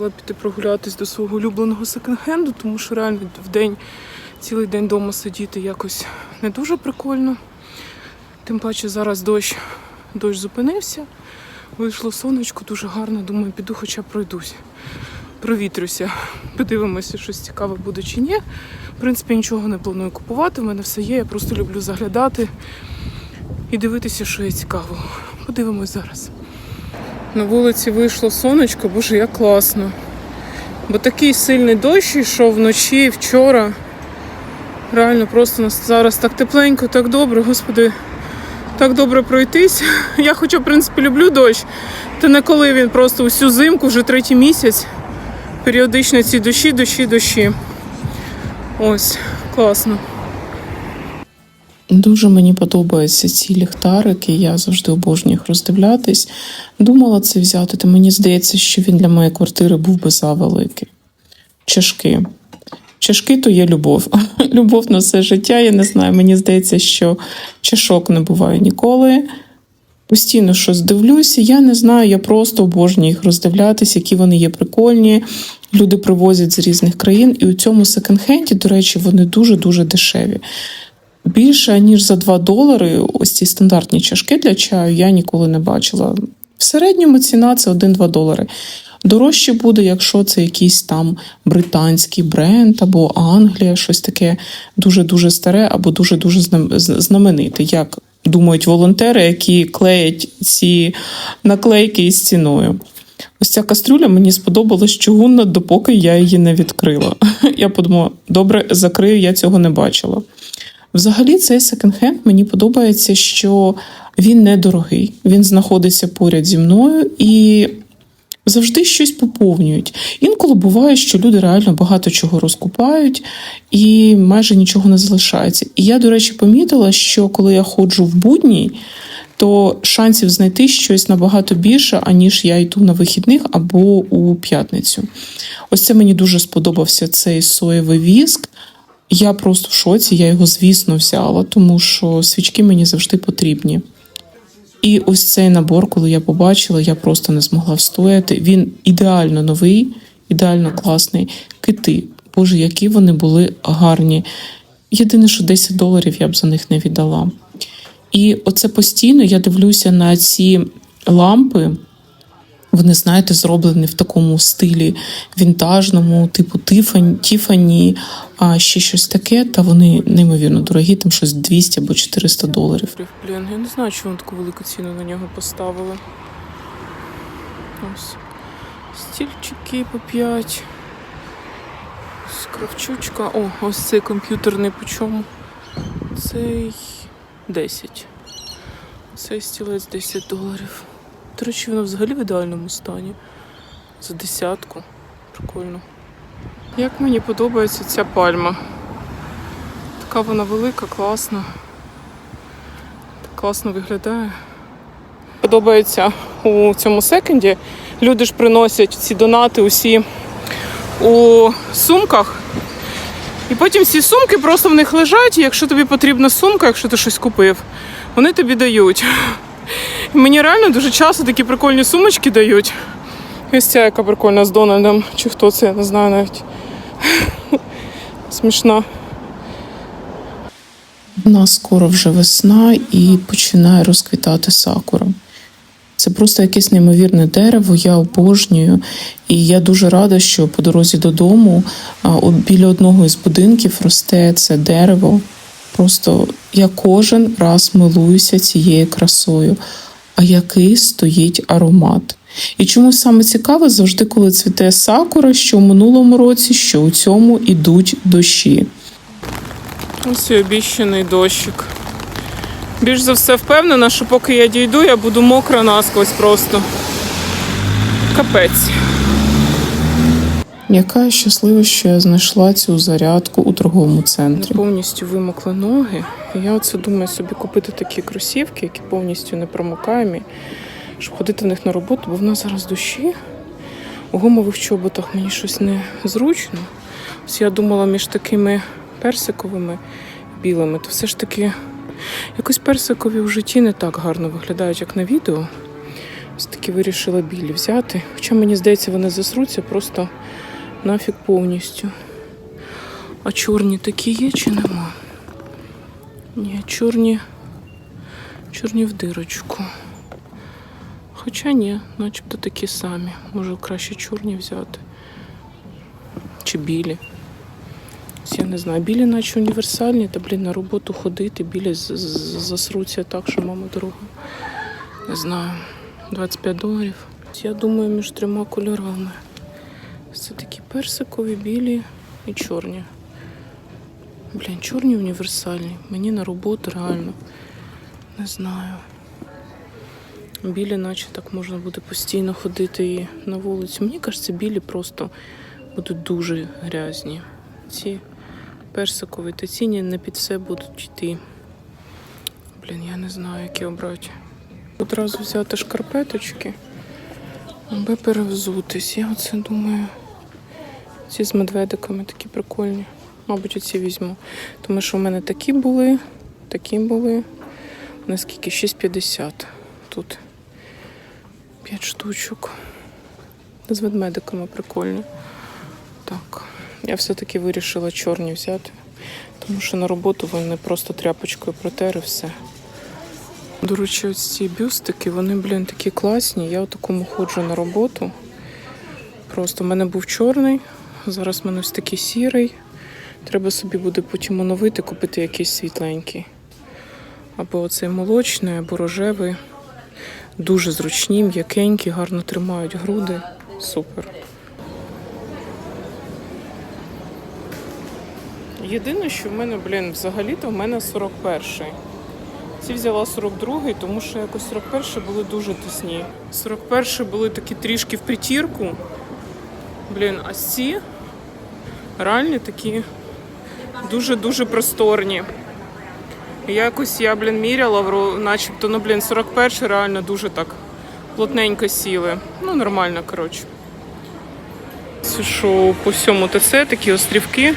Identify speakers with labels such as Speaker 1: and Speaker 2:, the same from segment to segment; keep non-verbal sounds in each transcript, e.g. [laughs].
Speaker 1: вирішила піти прогулятись до свого улюбленого секонд-хенду, тому що реально в день, цілий день вдома сидіти якось не дуже прикольно. Тим паче зараз дощ, дощ зупинився. Вийшло сонечко, дуже гарно. Думаю, піду хоча пройдусь. Провітрюся. Подивимося, щось цікаве буде чи ні. В принципі, нічого не планую купувати. У мене все є. Я просто люблю заглядати і дивитися, що є цікавого. Подивимось зараз. На вулиці вийшло сонечко, боже, як класно. Бо такий сильний дощ йшов вночі, вчора. Реально просто зараз так тепленько, так добре, господи, так добре пройтись. [laughs] Я хоча, в принципі, люблю дощ. Та не коли він просто усю зимку, вже третій місяць. Періодично ці дощі, дощі, дощі. Ось, класно.
Speaker 2: Дуже мені подобаються ці ліхтарики, я завжди обожнюю їх роздивлятись. Думала це взяти, та мені здається, що він для моєї квартири був би завеликий. Чашки. Чашки то є любов. [laughs] Любов на все життя. Я не знаю. Мені здається, що чашок не буває ніколи. Постійно щось дивлюся, я не знаю, я просто обожнюю їх роздивлятися, які вони є прикольні. Люди привозять з різних країн, і у цьому секонд-хенді, до речі, вони дуже-дуже дешеві. Більше ніж за 2 долари ось ці стандартні чашки для чаю я ніколи не бачила. В середньому ціна це 1-2 долари. Дорожче буде, якщо це якийсь там британський бренд або Англія, щось таке дуже-дуже старе або дуже-дуже знамените, як думають волонтери, які клеять ці наклейки із ціною. Ось ця кастрюля мені сподобалась чугунна, допоки я її не відкрила. [laughs] Я подумала, добре, закрию, я цього не бачила. Взагалі, цей секонд-хенд мені подобається, що він недорогий, він знаходиться поряд зі мною і завжди щось поповнюють. Інколи буває, що люди реально багато чого розкупають і майже нічого не залишається. І я, до речі, помітила, що коли я ходжу в будні, то шансів знайти щось набагато більше, аніж я йду на вихідних або у п'ятницю. Ось це мені дуже сподобався цей соєвий віск. Я просто в шоці, я його, звісно, взяла, тому що свічки мені завжди потрібні. І ось цей набор, коли я побачила, я просто не змогла встояти. Він ідеально новий, ідеально класний. Кити. Боже, які вони були гарні. Єдине, що 10 доларів я б за них не віддала. І оце постійно я дивлюся на ці лампи. Вони, знаєте, зроблені в такому стилі вінтажному, типу Тіфані, а ще щось таке, та вони неймовірно дорогі, там щось 200 або 400 доларів.
Speaker 1: Блін, я не знаю, чому таку велику ціну на нього поставили. Ось. Стільчики по 5. Скравчучка. О, ось цей комп'ютерний по чому? Цей 10. Цей стілець 10 доларів. До речі, воно взагалі в ідеальному стані. За десятку. Прикольно. Як мені подобається ця пальма. Така вона велика, класна. Так класно виглядає. Подобається у цьому секонді. Люди ж приносять ці донати усі у сумках. І потім ці сумки просто в них лежать, і якщо тобі потрібна сумка, якщо ти щось купив, вони тобі дають. Мені реально дуже часто такі прикольні сумочки дають. Ось ця яка прикольна з Дональдом, чи хто це, я не знаю навіть. [laughs] Смішна.
Speaker 2: У нас скоро вже весна і починає розквітати сакура. Це просто якесь неймовірне дерево, я обожнюю. І я дуже рада, що по дорозі додому біля одного із будинків росте це дерево. Просто я кожен раз милуюся цією красою. А який стоїть аромат. І чомусь саме цікаве завжди, коли цвіте сакура, що в минулому році, що у цьому ідуть дощі.
Speaker 1: Ось і обіщений дощик. Більш за все впевнена, що поки я дійду, я буду мокра насквозь просто. Капець.
Speaker 2: Яка я щаслива, що я знайшла цю зарядку у торговому центрі.
Speaker 1: повністю вимокли ноги. Я оце думаю собі купити такі кросівки, які повністю не промокаємі, щоб ходити в них на роботу, бо в нас зараз дощі. У гумових чоботах мені щось не зручно. Ось я думала між такими персиковими білими, то все ж таки якось персикові в житті не так гарно виглядають, як на відео.
Speaker 2: Ось таки вирішила білі взяти. Хоча мені здається, вони засруться просто нафіг повністю. А чорні такі є чи нема? Ні, чорні. Чорні в дирочку. Хоча ні, начебто такі самі. Може краще чорні взяти. Чи білі. Я не знаю, білі наче універсальні, та блін на роботу ходити, білі засруться так, що мама дорога. Не знаю, 25 доларів. Я думаю, між трьома кольорами. Це такі персикові, білі і чорні. Блін, чорні універсальні. Мені на роботу реально. Не знаю. Білі, наче так можна буде постійно ходити і на вулицю. Мені кажеться, білі просто будуть дуже грязні. Ці персикові та ціні не під все будуть йти. Блін, я не знаю, які обрати. Одразу взяти шкарпеточки, аби перевзутись. Я оце думаю. Ці з медведиками такі прикольні. Мабуть, оці візьму. Тому що в мене такі були, такі були. Наскільки? 6,50 тут. 5 штучок. З ведмедиками прикольні. Так. Я все-таки вирішила чорні взяти. Тому що на роботу вони просто тряпочкою протери все. До речі, ось ці бюстики, вони, блін, такі класні. Я у такому ходжу на роботу. Просто в мене був чорний, зараз в мене ось такий сірий. Треба собі буде потім оновити, купити якийсь світленький. Або оцей молочний, або рожевий. Дуже зручні, м'якенькі, гарно тримають груди. Супер. Єдине, що в мене, блін, взагалі-то в мене 41-й. Ці взяла 42-й, тому що якось 41-й були дуже тісні. 41-й були такі трішки в притірку. Блін, а ці реальні такі дуже-дуже просторні. Якось я, блін, міряла, начебто, ну, блін, 41 реально дуже так плотненько сіли. Ну, нормально, коротше. Що по всьому ТЦ такі острівки,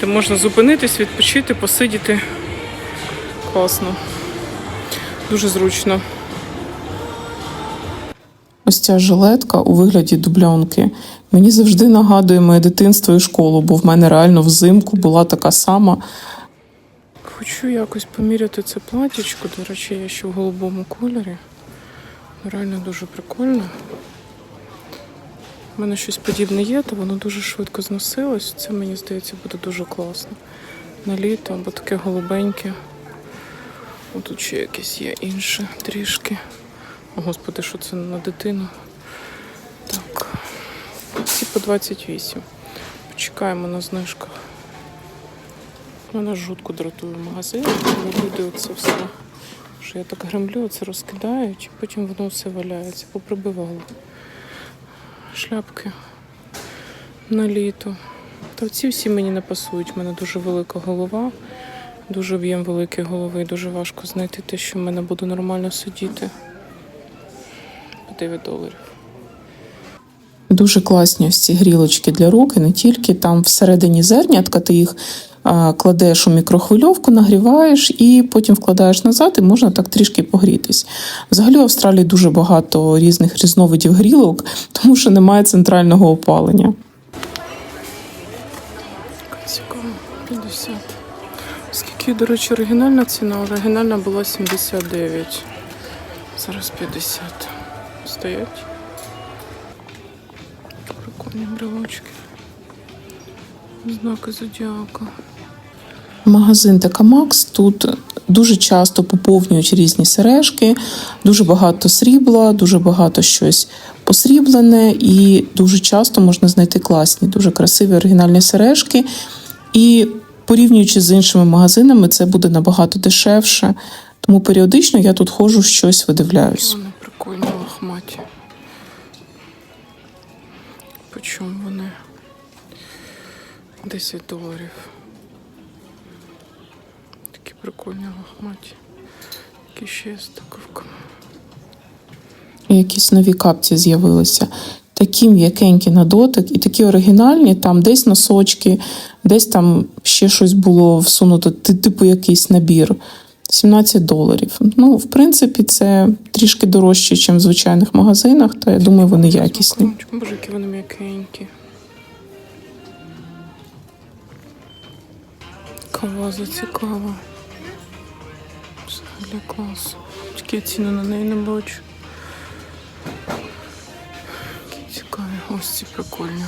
Speaker 2: де можна зупинитись, відпочити, посидіти. Класно. Дуже зручно.
Speaker 3: Ось ця жилетка у вигляді дубльонки мені завжди нагадує моє дитинство і школу, бо в мене реально взимку була така сама.
Speaker 2: Хочу якось поміряти це платічко. До речі, я ще в голубому кольорі. Реально дуже прикольно. У мене щось подібне є, то воно дуже швидко зносилось. Це мені здається буде дуже класно. На літо або таке голубеньке. О, тут ще якесь є інше трішки. Господи, що це на дитину? Так. Ці по 28. Почекаємо на знижках. Мене жутко дратує магазин, коли люди оце все, що я так гремлю, це розкидають, і потім воно все валяється, поприбивало. Шляпки на літо. Та ці всі мені не пасують. У мене дуже велика голова, дуже об'єм великої голови, і дуже важко знайти те, що в мене буде нормально сидіти. По 9 доларів.
Speaker 3: Дуже класні ось ці грілочки для рук, і не тільки там всередині зернятка, ти їх а, кладеш у мікрохвильовку, нагріваєш і потім вкладаєш назад, і можна так трішки погрітись. Взагалі в Австралії дуже багато різних різновидів грілок, [laughs] тому що немає центрального опалення.
Speaker 2: Цікаво, 50. Скільки, до речі, оригінальна ціна? Оригінальна була 79. Зараз 50. Стоять. Прикольні брелочки. Знаки зодіака.
Speaker 3: Магазин Такамакс тут дуже часто поповнюють різні сережки, дуже багато срібла, дуже багато щось посріблене, і дуже часто можна знайти класні, дуже красиві оригінальні сережки. І порівнюючи з іншими магазинами, це буде набагато дешевше. Тому періодично я тут ходжу, щось видивляюсь.
Speaker 2: По чому вони? 10 доларів. Такі прикольні лохматі. Які ще є з таковками.
Speaker 3: Якісь нові капці з'явилися. Такі м'якенькі на дотик і такі оригінальні, там десь носочки, десь там ще щось було всунуто, типу якийсь набір. 17 доларів. Ну, в принципі, це трішки дорожче, ніж в звичайних магазинах, та я думаю, вони якісні.
Speaker 2: Боже, які вони м'якенькі. Каваза цікава. Взагалі клас. Тільки я ціну на неї не бачу. Які цікаві. Ось ці прикольні.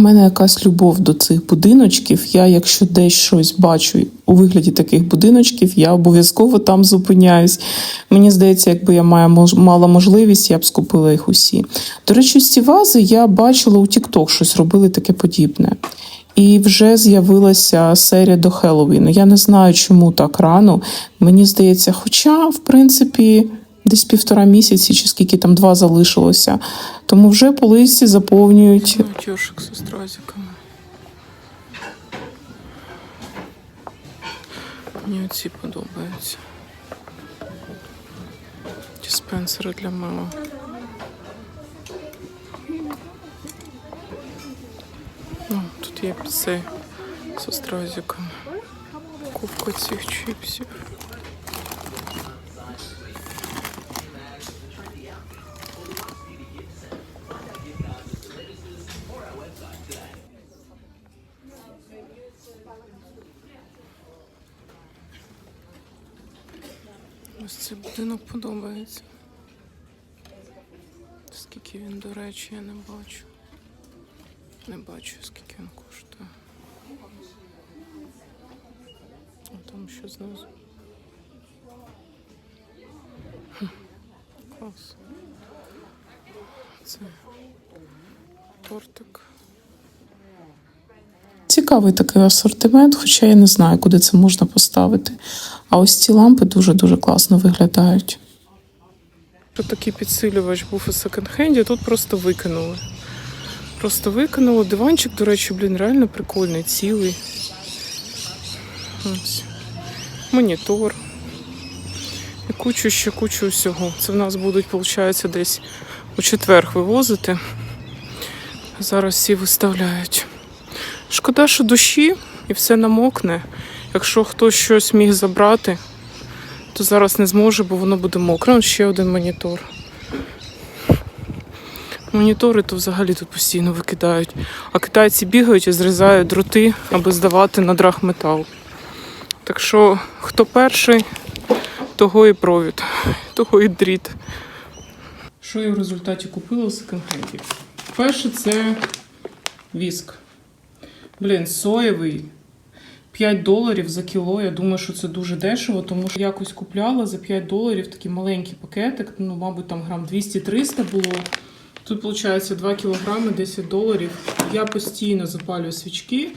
Speaker 3: В мене якась любов до цих будиночків. Я, якщо десь щось бачу у вигляді таких будиночків, я обов'язково там зупиняюсь. Мені здається, якби я мала можливість, я б скупила їх усі. До речі, ці вази я бачила у TikTok, щось робили таке подібне. І вже з'явилася серія до Хеллоуіну. Я не знаю, чому так рано. Мені здається, хоча, в принципі, десь півтора місяці, чи скільки там два залишилося. Тому вже полиці заповнюють
Speaker 2: Матюшек зі стразиками. Мені оці подобаються. Диспенсери для мила. Ну, тут є пси зі стразиками. Купка цих чіпсів. Будинок подобається. Скільки він, до речі, я не бачу. Не бачу, скільки він коштує. А там що знизу. Клас. Це тортик.
Speaker 3: Цікавий такий асортимент, хоча я не знаю, куди це можна поставити. А ось ці лампи дуже-дуже класно виглядають.
Speaker 2: Такий підсилювач був у секонд-хенді, тут просто викинули. Просто викинули. Диванчик, до речі, блін, реально прикольний, цілий. Ось. Монітор. І кучу ще кучу всього. Це в нас будуть, виходить, десь у четвер вивозити. Зараз всі виставляють. Шкода, що дощі і все намокне. Якщо хтось щось міг забрати, то зараз не зможе, бо воно буде мокре. Он ще один монітор. Монітори то взагалі тут постійно викидають. А китайці бігають і зрізають дроти, аби здавати на драгметал. Так що, хто перший, того і провід, того і дріт. Що я в результаті купила у секонд-хенді? Перше це віск. Блін, соєвий. 5 доларів за кіло. Я думаю, що це дуже дешево, тому що якось купляла за 5 доларів такий маленький пакетик. Ну, мабуть, там грам 200-300 було. Тут, виходить, 2 кілограми 10 доларів. Я постійно запалюю свічки,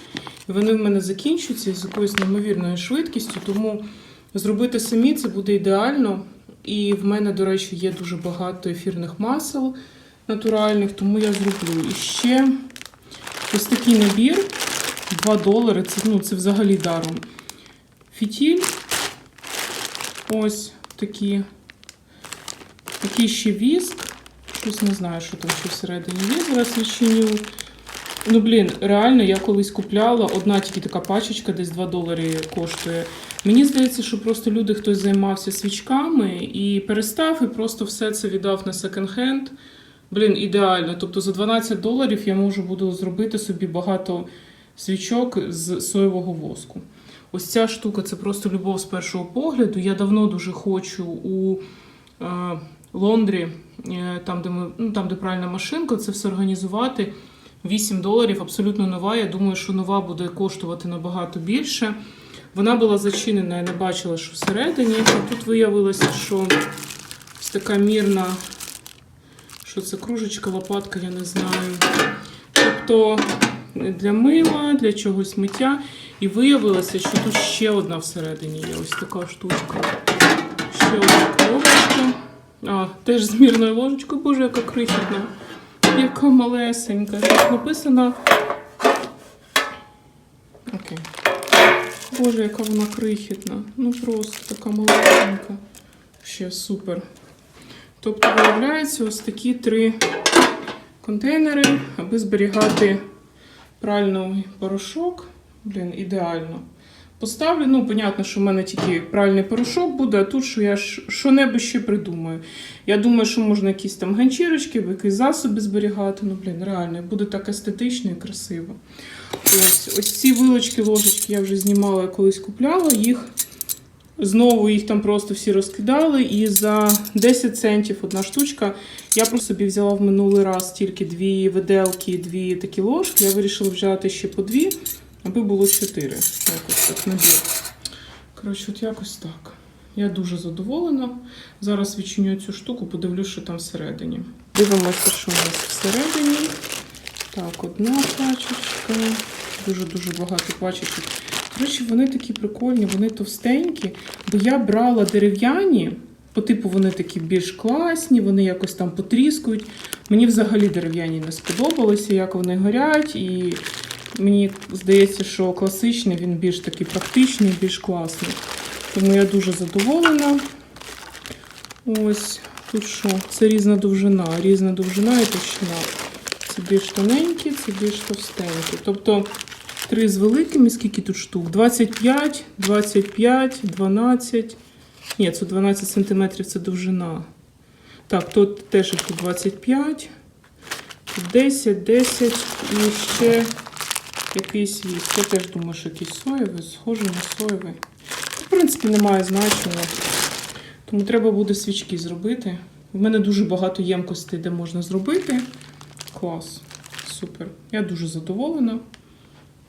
Speaker 2: і вони в мене закінчуються з якоюсь неймовірною швидкістю, тому зробити самі це буде ідеально. І в мене, до речі, є дуже багато ефірних масел натуральних, тому я зроблю. І ще ось такий набір. 2 долари, це, ну, це взагалі даром. Фітіль. Ось такі. Такий ще віск. Щось не знаю, що там ще всередині є. Зараз відчиню. Ну, блін, реально, я колись купляла. Одна тільки така пачечка, десь 2 долари коштує. Мені здається, що просто люди хтось займався свічками і перестав, і просто все це віддав на секонд-хенд. Блін, ідеально. Тобто за 12 доларів я можу буду зробити собі багато свічок з соєвого воску. Ось ця штука це просто любов з першого погляду. Я давно дуже хочу у е, Лондрі, е, там, де ми, ну, там, де пральна машинка, це все організувати. 8 доларів, абсолютно нова. Я думаю, що нова буде коштувати набагато більше. Вона була зачинена, я не бачила, що всередині. А тут виявилося, що ось така мірна, що це кружечка, лопатка, я не знаю. Тобто для мила, для чогось миття. І виявилося, що тут ще одна всередині є. Ось така штучка. Ще одна коробочка. А, теж з мірною ложечкою. Боже, яка крихітна. Яка малесенька. Тут написано. Окей. Боже, яка вона крихітна. Ну просто така малесенька. Ще супер. Тобто, виявляється, ось такі три контейнери, аби зберігати пральний порошок. Блін, ідеально. Поставлю, ну, понятно, що в мене тільки пральний порошок буде, а тут що я що-небудь ще придумаю. Я думаю, що можна якісь там ганчірочки, якісь засоби зберігати. Ну, блін, реально, буде так естетично і красиво. Ось, ось ці вилочки, ложечки я вже знімала, колись купляла їх. Знову їх там просто всі розкидали, і за 10 центів одна штучка. Я просто собі взяла в минулий раз тільки дві виделки і дві такі ложки. Я вирішила взяти ще по дві, аби було чотири. Якось так набір. Коротше, от якось так. Я дуже задоволена. Зараз відчиню цю штуку, подивлюсь, що там всередині. Дивимося, що у нас всередині. Так, одна пачечка. Дуже-дуже багато пачечок. Коротше, вони такі прикольні, вони товстенькі. Бо я брала дерев'яні, по типу вони такі більш класні, вони якось там потріскують. Мені взагалі дерев'яні не сподобалися, як вони горять, і мені здається, що класичний він більш такий практичний, більш класний. Тому я дуже задоволена. Ось тут що? Це різна довжина, різна довжина і товщина. Це більш тоненькі, це більш товстенькі. Тобто три з великими, скільки тут штук? 25, 25, 12. Ні, це 12 сантиметрів це довжина. Так, тут теж тут 25, тут 10, 10 і ще якийсь вісь. Я теж думаю, що якийсь соєвий, схожий на соєвий. В принципі, немає значення. Тому треба буде свічки зробити. В мене дуже багато ємкостей, де можна зробити. Клас. Супер. Я дуже задоволена.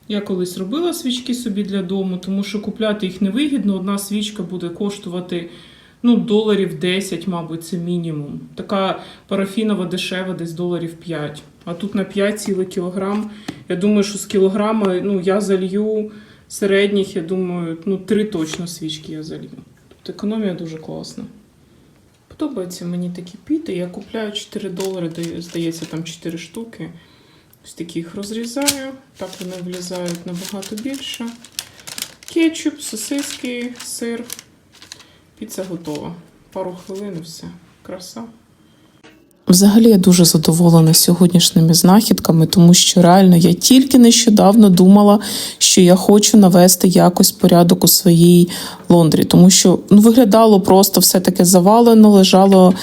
Speaker 2: Я колись робила свічки собі для дому, тому що купляти їх невигідно. Одна свічка буде коштувати ну, доларів 10, мабуть, це мінімум. Така парафінова дешева, десь доларів 5. А тут на 5 цілий кілограм. Я думаю, що з кілограма ну, я залью середніх, я думаю, ну, 3 точно свічки я залью. Тобто економія дуже класна. Подобаються мені такі піти. Я купляю 4 долари, здається, там 4 штуки. Ось такі їх розрізаю. Так вони влізають набагато більше. Кетчуп, сосиски, сир. Піца готова. Пару хвилин і все. Краса.
Speaker 3: Взагалі я дуже задоволена сьогоднішніми знахідками, тому що реально я тільки нещодавно думала, що я хочу навести якось порядок у своїй лондрі, тому що ну, виглядало просто все таке завалено, лежало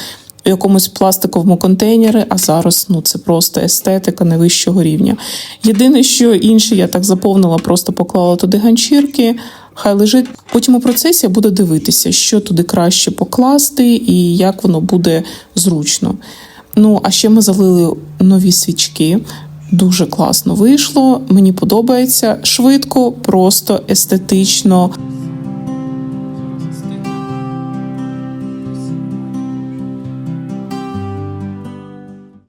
Speaker 3: в якомусь пластиковому контейнері, а зараз ну це просто естетика найвищого рівня. Єдине, що інше я так заповнила, просто поклала туди ганчірки. Хай лежить. Потім у процесі я буду дивитися, що туди краще покласти і як воно буде зручно. Ну, а ще ми залили нові свічки. Дуже класно вийшло. Мені подобається швидко, просто естетично.